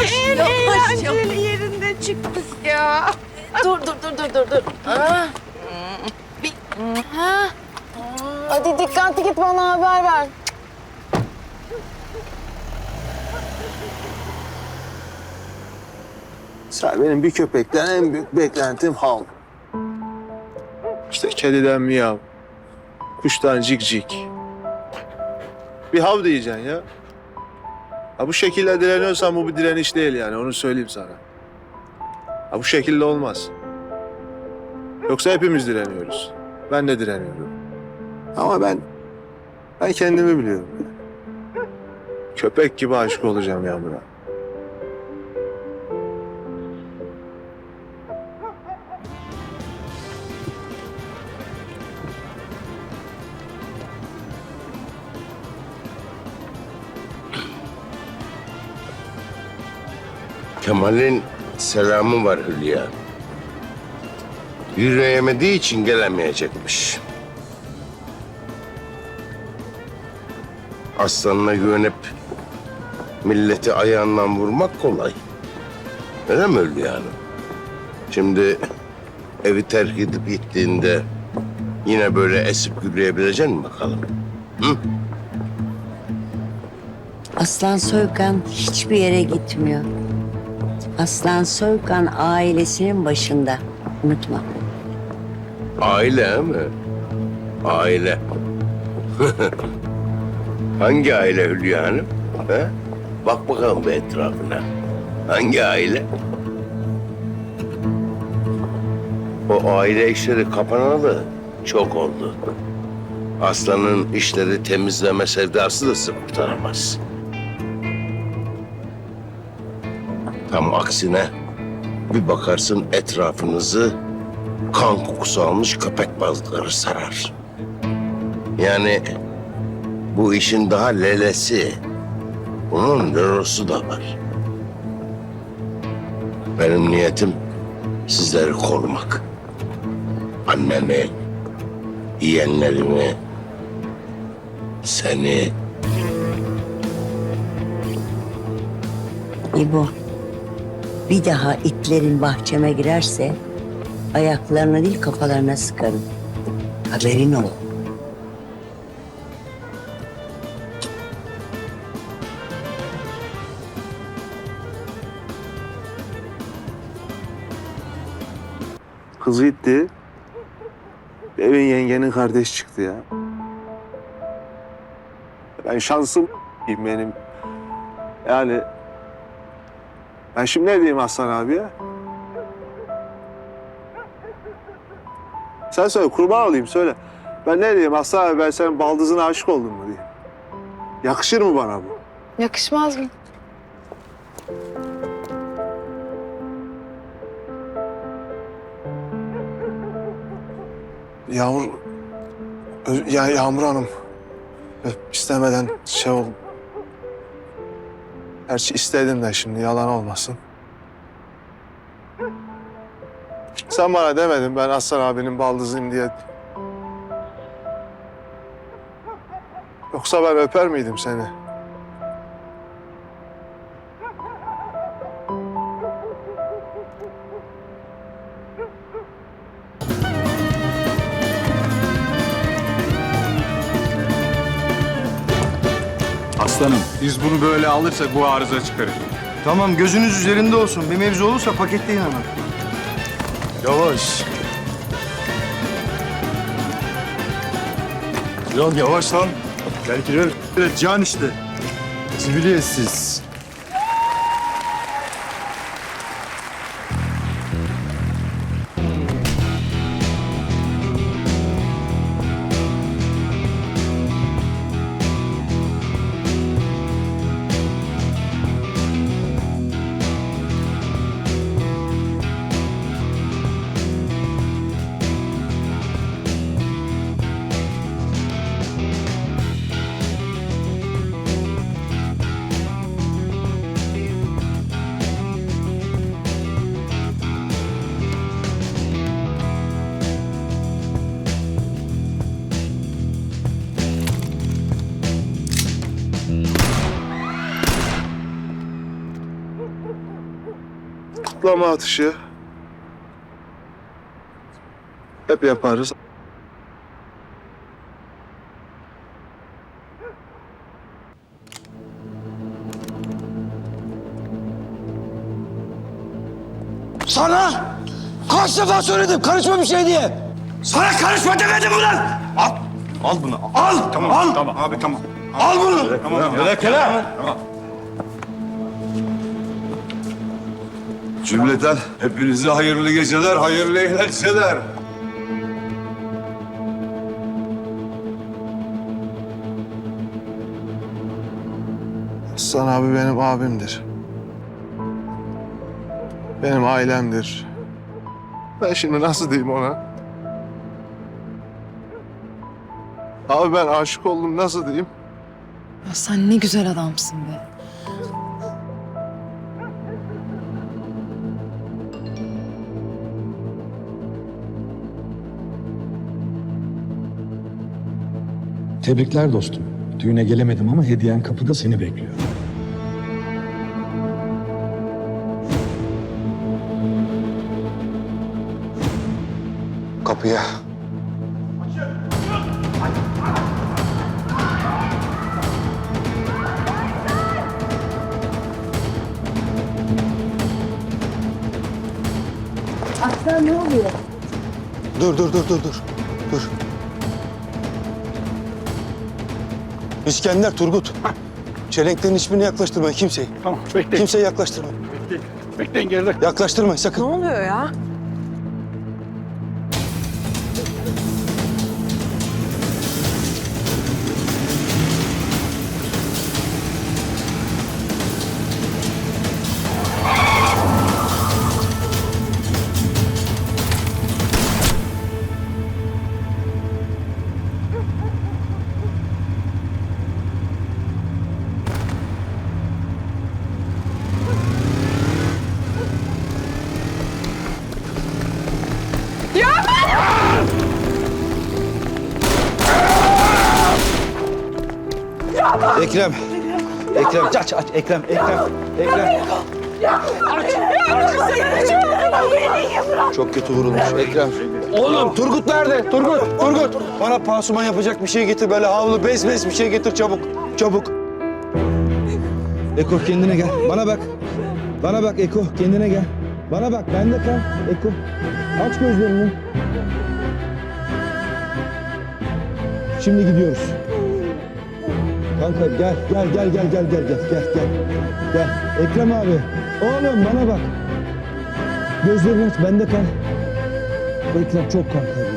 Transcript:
Yavaş, en yavaş, eğlenceli yerinde çıktık ya. Dur dur dur dur dur dur. Ha. Bir. Ha. Hadi dikkatli git bana haber ver. Sen benim bir köpekten en büyük beklentim hav. İşte kediden miyav, kuştan cik cik. Bir hav diyeceksin ya. Ha bu şekilde direniyorsan bu bir direniş değil yani onu söyleyeyim sana. Ha bu şekilde olmaz. Yoksa hepimiz direniyoruz. Ben de direniyorum. Ama ben ben kendimi biliyorum. Köpek gibi aşık olacağım Yağmur'a. Kemal'in selamı var Hülya. Yürüyemediği için gelemeyecekmiş. Aslanına güvenip milleti ayağından vurmak kolay. Öyle mi Hülya Hanım? Şimdi evi terk edip gittiğinde yine böyle esip gürleyebilecek misin bakalım? Aslan Soykan hiçbir yere gitmiyor. Aslan Soykan ailesinin başında. Unutma. Aile mi? Aile. Hangi aile Hülya Hanım? He? Bak bakalım bir etrafına. Hangi aile? O aile işleri kapanalı çok oldu. Aslanın işleri temizleme sevdası da kurtaramaz. Tam aksine bir bakarsın etrafınızı kan kokusu almış köpek bazıları sarar. Yani bu işin daha lelesi, bunun lorosu da var. Benim niyetim sizleri korumak. Annemi, yeğenlerimi, seni. İbo. Bir daha itlerin bahçeme girerse ayaklarına değil kafalarına sıkarım. Haberin ol. Kız gitti. Evin yengenin kardeş çıktı ya. Ben şansım benim. Yani ben şimdi ne diyeyim Aslan abiye? Sen söyle kurban olayım söyle. Ben ne diyeyim Aslan abi ben senin baldızına aşık oldum mu diyeyim. Yakışır mı bana bu? Yakışmaz mı? Yağmur... Ya Yağmur Hanım... istemeden şey oldu. Gerçi istedim de şimdi yalan olmasın. Sen bana demedin ben Aslan abinin baldızıyım diye. Yoksa ben öper miydim seni? Biz bunu böyle alırsak bu arıza çıkarır. Tamam gözünüz üzerinde olsun. Bir mevzu olursa paketleyin hemen. Yavaş. Lan yavaş lan. Belki de evet, can işte. Siviliyetsiz. Kutlama atışı. Hep yaparız. Sana kaç defa söyledim karışma bir şey diye. Sana karışma demedim ulan. Al. Al bunu. Al. Tamam. Al. Tamam abi tamam. Al bunu. Tamam. Cümleten hepinize hayırlı geceler, hayırlı eğlenceler. Aslan abi benim abimdir. Benim ailemdir. Ben şimdi nasıl diyeyim ona? Abi ben aşık oldum nasıl diyeyim? Ya sen ne güzel adamsın be. Tebrikler dostum. Düğüne gelemedim ama hediyen kapıda seni bekliyor. Kapıya. Aslan ne oluyor? Dur dur dur dur dur. Dur. İskender, Turgut. Çelenklerin hiçbirine yaklaştırmayın kimseyi. Tamam bekleyin. Kimseyi yaklaştırmayın. Bekleyin geride. Yaklaştırmayın sakın. oluyor ya? Ekrem. Ekrem aç aç Ekrem Ekrem. Ekrem. Çok kötü vurulmuş Ekrem. Oğlum Turgut nerede? Turgut, Turgut. Bana pansuman yapacak bir şey getir böyle havlu bez bez bir şey getir çabuk. Çabuk. Eko kendine gel. Bana bak. Bana bak Eko kendine gel. Bana bak bende kal. Eko. Aç gözlerini. Şimdi gidiyoruz. Kanka gel gel gel gel gel gel gel gel gel. Gel. Ekrem abi. Oğlum bana bak. Gözlerini aç bende kal. Ekrem çok kan kaybı.